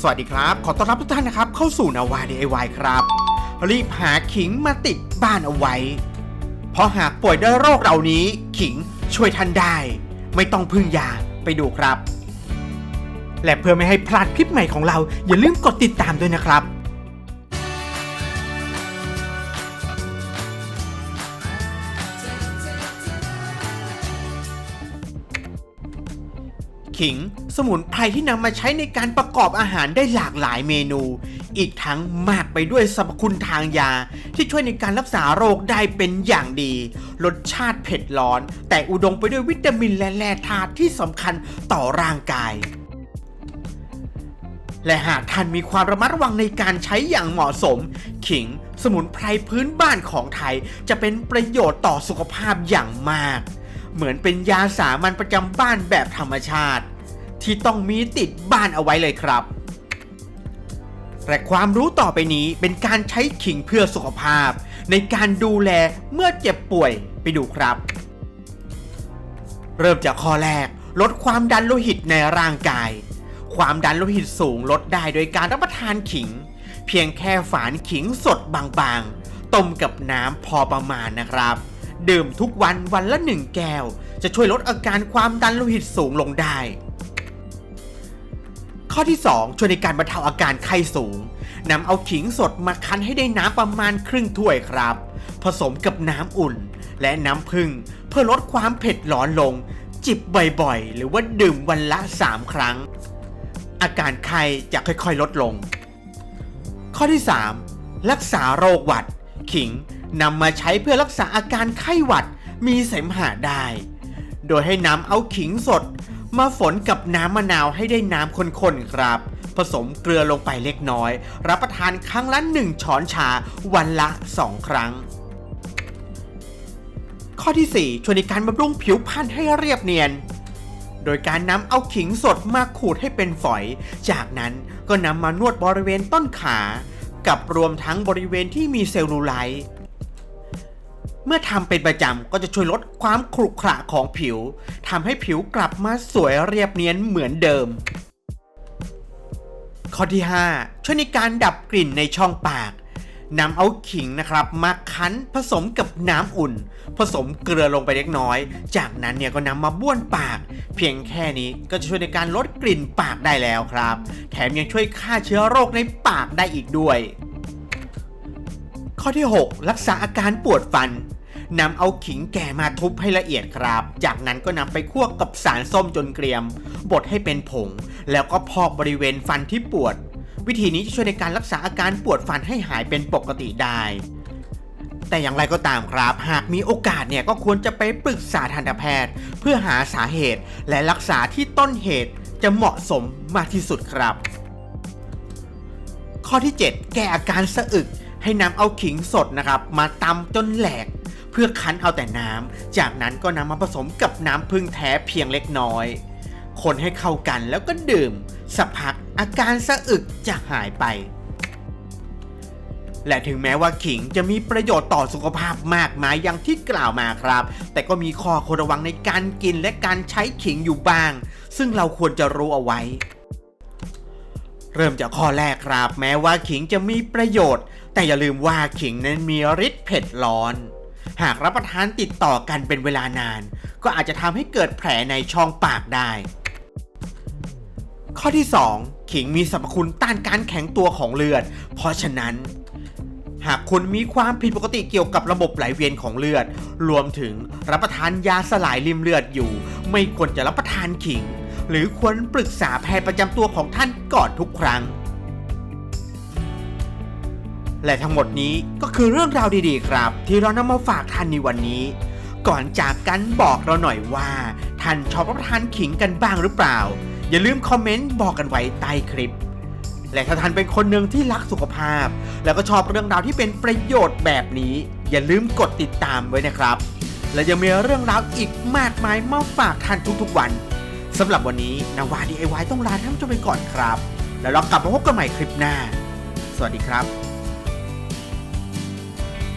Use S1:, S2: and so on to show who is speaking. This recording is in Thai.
S1: สวัสดีครับ ขอต้อนรับทุกท่านนะครับ เข้าสู่นาวา DIY ครับ รีบหาขิงมาติดบ้านเอาไว้ เพราะหากป่วยด้วยโรคเหล่านี้ ขิงช่วยท่านได้ ไม่ต้องพึ่งยาไปดูครับ และเพื่อไม่ให้พลาดคลิปใหม่ของเรา อย่าลืมกดติดตามด้วยนะครับ ขิง สมุนไพรที่นำมาใช้ในการประกอบอาหารได้หลากหลายเมนู อีกทั้งมากไปด้วยสรรพคุณทางยา ที่ช่วยในการรักษาโรคได้เป็นอย่างดี รสชาติเผ็ดร้อน แต่อุดมไปด้วยวิตามินและแร่ธาตุที่สำคัญต่อร่างกาย และหากท่านมีความระมัดระวังในการใช้อย่างเหมาะสม ขิง สมุนไพรพื้นบ้านของไทย จะเป็นประโยชน์ต่อสุขภาพอย่างมาก เหมือนเป็นยาสามัญประจำบ้านแบบธรรมชาติ ที่ต้องมีติดบ้านเอาไว้เลยครับและความรู้ต่อไปนี้เป็นการใช้ขิงเพื่อสุขภาพ ในการดูแลเมื่อเจ็บป่วยไปดูครับ เริ่มจากข้อแรก ลดความดันโลหิตในร่างกาย ความดันโลหิตสูงลดได้โดยการรับประทานขิง เพียงแค่ฝานขิงสดบางๆ ต้มกับน้ำพอประมาณนะครับ ดื่มทุกวันวันละหนึ่งแก้ว จะช่วยลดอาการความดันโลหิตสูงลงได้ ข้อที่ 2 ช่วยในการบรรเทาอาการไข้สูงนำเอาขิงสดมาคั้นให้ได้น้ำประมาณครึ่งถ้วยครับ ผสมกับน้ำอุ่น และน้ำผึ้งเพื่อลดความเผ็ดร้อนลง จิบบ่อยๆ หรือว่าดื่มวันละ 3 ครั้ง อาการไข้จะค่อยๆลดลง ข้อที่ 3 รักษาโรคหวัด ขิง นำมาใช้เพื่อรักษาอาการไข้หวัดมีเสมหะได้ โดยให้นำเอาขิงสด มาฝนกับน้ำมะนาวให้ได้น้ำข้นๆครับ ผสมเกลือลงไปเล็กน้อย รับประทานครั้งละ 1 ช้อนชาวันละ 2 ครั้ง ข้อที่ 4 ช่วยในการบำรุงผิวพรรณให้เรียบเนียนโดยการนำเอาขิงสดมาขูดให้เป็นฝอย จากนั้นก็นำมานวดบริเวณต้นขา กับรวมทั้งบริเวณที่มีเซลลูไลท์ เมื่อทำเป็นประจำก็จะช่วยลดความขรุขระของผิวทำให้ผิวกลับมาสวยเรียบเนียนเหมือนเดิม ข้อที่ 5 ช่วยในการดับกลิ่นในช่องปากนำเอาขิงนะครับมาคั้นผสมกับน้ำอุ่น ผสมเกลือลงไปเล็กน้อย จากนั้นเนี่ยก็นำมาบ้วนปาก เพียงแค่นี้ก็จะช่วยในการลดกลิ่นปากได้แล้วครับ แถมยังช่วยฆ่าเชื้อโรคในปากได้อีกด้วย ข้อที่ 6 รักษาอาการปวดฟัน นำเอาขิงแก่มาทุบให้ละเอียดครับ จากนั้นก็นำไปคั่วกับสารส้มจนเกรียม บดให้เป็นผง แล้วก็พอกบริเวณฟันที่ปวด วิธีนี้จะช่วยในการรักษาอาการปวดฟันให้หายเป็นปกติได้แต่อย่างไรก็ตามครับ หากมีโอกาสเนี่ยก็ควรจะไปปรึกษาทันตแพทย์ เพื่อหาสาเหตุและรักษาที่ต้นเหตุจะเหมาะสมมากที่สุดครับ ข้อที่ 7 แก้อาการสะอึกให้นำเอาขิงสดนะครับ มาตำจนแหลก พื่อคั้นเอาแต่น้ำ จากนั้นก็นำมาผสมกับน้ำพึ่งแท้เพียงเล็กน้อย คนให้เข้ากันแล้วก็ดื่ม สักพักอาการสะอึกจะหายไป และถึงแม้ว่าขิงจะมีประโยชน์ต่อสุขภาพมากมายอย่างที่กล่าวมาครับ แต่ก็มีข้อควรระวังในการกินและการใช้ขิงอยู่บ้าง ซึ่งเราควรจะรู้เอาไว้เริ่มจากข้อแรกครับ แม้ว่าขิงจะมีประโยชน์ แต่อย่าลืมว่าขิงนั้นมีฤทธิ์เผ็ดร้อน หากรับประทานติดต่อกันเป็นเวลานาน ก็อาจจะทำให้เกิดแผลในช่องปากได้ ข้อที่ 2 ขิงมีสรรพคุณต้านการแข็งตัวของเลือด เพราะฉะนั้น หากคุณมีความผิดปกติเกี่ยวกับระบบไหลเวียนของเลือด รวมถึงรับประทานยาสลายริมเลือดอยู่ ไม่ควรจะรับประทานขิง หรือควรปรึกษาแพทย์ประจำตัวของท่านก่อนทุกครั้ง และทั้งหมดนี้ก็คือเรื่องราวดีๆครับ ที่เรานำมาฝากท่านในวันนี้ ก่อนจากกันบอกเราหน่อยว่า ท่านชอบรับประทานขิงกันบ้างหรือเปล่า อย่าลืมคอมเมนต์บอกกันไว้ใต้คลิป และถ้าท่านเป็นคนหนึ่งที่รักสุขภาพ แล้วก็ชอบเรื่องราวที่เป็นประโยชน์แบบนี้ อย่าลืมกดติดตามไว้นะครับ และยังมีเรื่องราวอีกมากมายมาฝากท่านทุกๆวันสำหรับวันนี้นาวาดีไอวต้องลาท่านผู้ชมไปก่อนครับ แล้วเรากลับมาพบกันใหม่คลิปหน้า สวัสดีครับ